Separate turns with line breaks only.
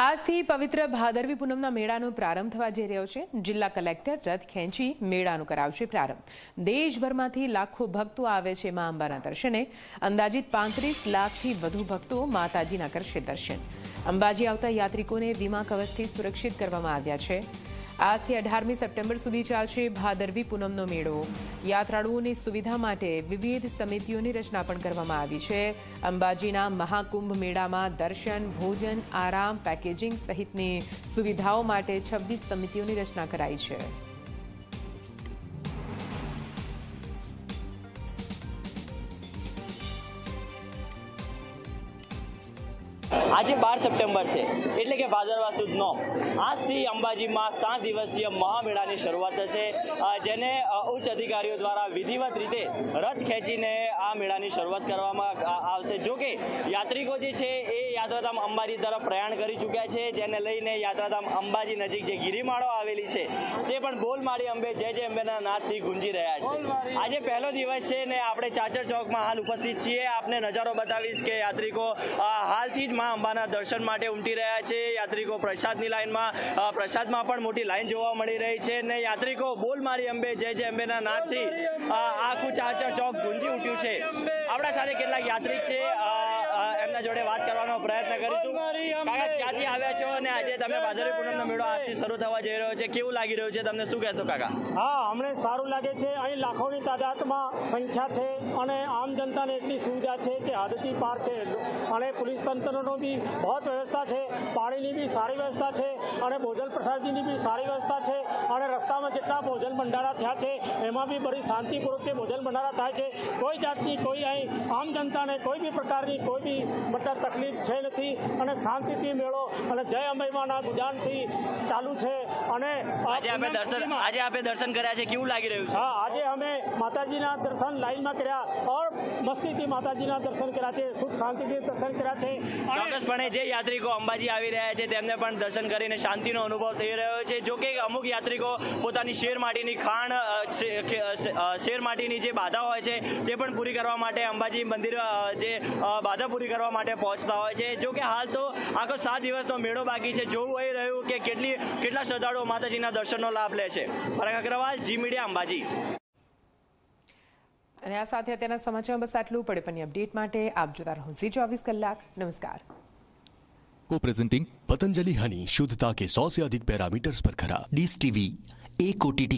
આજથી પવિત્ર ભાદરવી પૂનમના મેળાનો પ્રારંભ થવા જઈ રહ્યો છે. જિલ્લા કલેક્ટર રથ ખેંચી મેળાનો કરાવશે પ્રારંભ. દેશભરમાંથી લાખો ભક્તો આવે છે મા અંબાના દર્શને. અંદાજિત પાંત્રીસ લાખથી વધુ ભક્તો માતાજીના કરશે દર્શન. અંબાજી આવતા યાત્રિકોને વીમા કવચથી સુરક્ષિત કરવામાં આવ્યા છે. આજથી અઢારમી સપ્ટેમ્બર સુધી ચાલશે ભાદરવી પૂનમનો મેળો. યાત્રાળુઓની સુવિધા માટે વિવિધ સમિતિઓની રચના પણ કરવામાં આવી છે. અંબાજીના મહાકુંભ મેળામાં દર્શન, ભોજન, આરામ, પેકેજિંગ સહિતની સુવિધાઓ માટે છવ્વીસ સમિતિઓની રચના કરાઈ છે.
આજે બાર સપ્ટેમ્બર છે. એટલે કે ભાદરવા સુદ નો આજથી અંબાજીમાં સાત દિવસીય મહામેળાની શરૂઆત થશે. જેને ઉચ્ચ અધિકારીઓ દ્વારા વિધિવત રીતે રથ ખેંચીને આ મેળાની શરૂઆત કરવામાં આવશે. જો કે યાત્રિકો જે છે એ યાત્રાધામ અંબાજી તરફ પ્રયાણ કરી ચૂક્યા છે જેને લઈને યાત્રાધામ અંબાજી નજીક જે ગિરિમાળો આવેલી છે તે પણ બોલ મારી અંબે જય જય અંબેના નાદથી ગુંજી રહ્યા છે. આજે પહેલો દિવસ છે ને આપણે ચાચર ચોકમાં હાલ ઉપસ્થિત છીએ. આપને નજારો બતાવીશ કે યાત્રિકો હાલથી જ મા અંબાના દર્શન માટે ઉમટી રહ્યા છે. યાત્રિકો પ્રસાદની લાઇનમાં પ્રસાદમાં પણ મોટી લાઇન જોવા મળી રહી છે ને યાત્રિકો બોલ મારી અંબે જય જય અંબેના નાદથી આખું ચાર ચાર ચોક ગુંજી ઉઠ્યું છે. આપણા સાથે કેટલાક યાત્રિક છે અ, એમના જોડે વાત કરવાનો પ્રયત્ન કરીશું. કાકા ક્યાંથી આવ્યા છો અને આજે તમે ભાદરવી પૂનમનો મેળો આજથી શરૂ થવા જઈ રહ્યો છે. કેવું લાગી રહ્યું છે? તમને શું કહેશો કાકા?
હા અમને સારું લાગે છે. અહીં લાખોની તાદાદમાં સંખ્યા છે અને આમ જનતાને એટલી સુવિધા છે કે હદથી પાર છે. અને પોલીસ તંત્રનો બી બહુ વ્યવસ્થા છે. પાણીની બી સારી વ્યવસ્થા છે અને ભોજન પ્રસાદીની બી સારી વ્યવસ્થા છે અને રસ્તામાં જેટલા ભોજન ભંડારા થયા છે એમાં બી બધી શાંતિપૂર્વકથી ભોજન ભંડારા થાય છે કોઈ જાતની કોઈ અહીં આમ જનતાને કોઈ બી પ્રકારની કોઈ બી મતલબ તકલીફ છે નથી અને શાંતિથી મેળો અને જય અંબેમાના ગુજરાનથી ચાલુ છે અને
આજે આપણે દર્શન આજે આપણે દર્શન કર્યા છે કેવું લાગી રહ્યું છે?
હા આજે અમે માતાજીના દર્શન લાઈનમાં કર્યા ઓર મસ્તીથી માતાજીના દર્શન કર્યા છે સુખ શાંતિથી દર્શન કર્યા છે.
ચોક્કસપણે જે યાત્રિકો અંબાજી આવી રહ્યા છે, તેમને પણ દર્શન કરીને શાંતિનો અનુભવ થઈ રહ્યો છે. જો કે અમુક યાત્રિકો પોતાની શેર માટીની ખાણ શેર માટીની જે બાધા હોય છે, તે પણ પૂરી કરવા માટે અંબાજી મંદિર જે બાધા પૂરી કરવા માટે પહોંચતા હોય છે. જો કે હાલ તો આખો સાત દિવસનો મેળો બાકી છે. જોવું એ રહ્યું કે કેટલી, કેટલા શ્રદ્ધાળુઓ માતાજીના દર્શનનો લાભ લે છે. પરાગ અગ્રવાલ, જી મીડિયા, અંબાજી.
અને આ સાથે અત્યારના સમાચાર બસ આટલું. પડે પણ અપડેટ માટે આપ જોતા રહો ઝી ચોવીસ કલાક. નમસ્કાર.
को प्रेजेंटिंग पतंजलि हनी शुद्धता के सौ से अधिक पैरामीटर्स पर खरा
डिस टीवी एक ओटीटी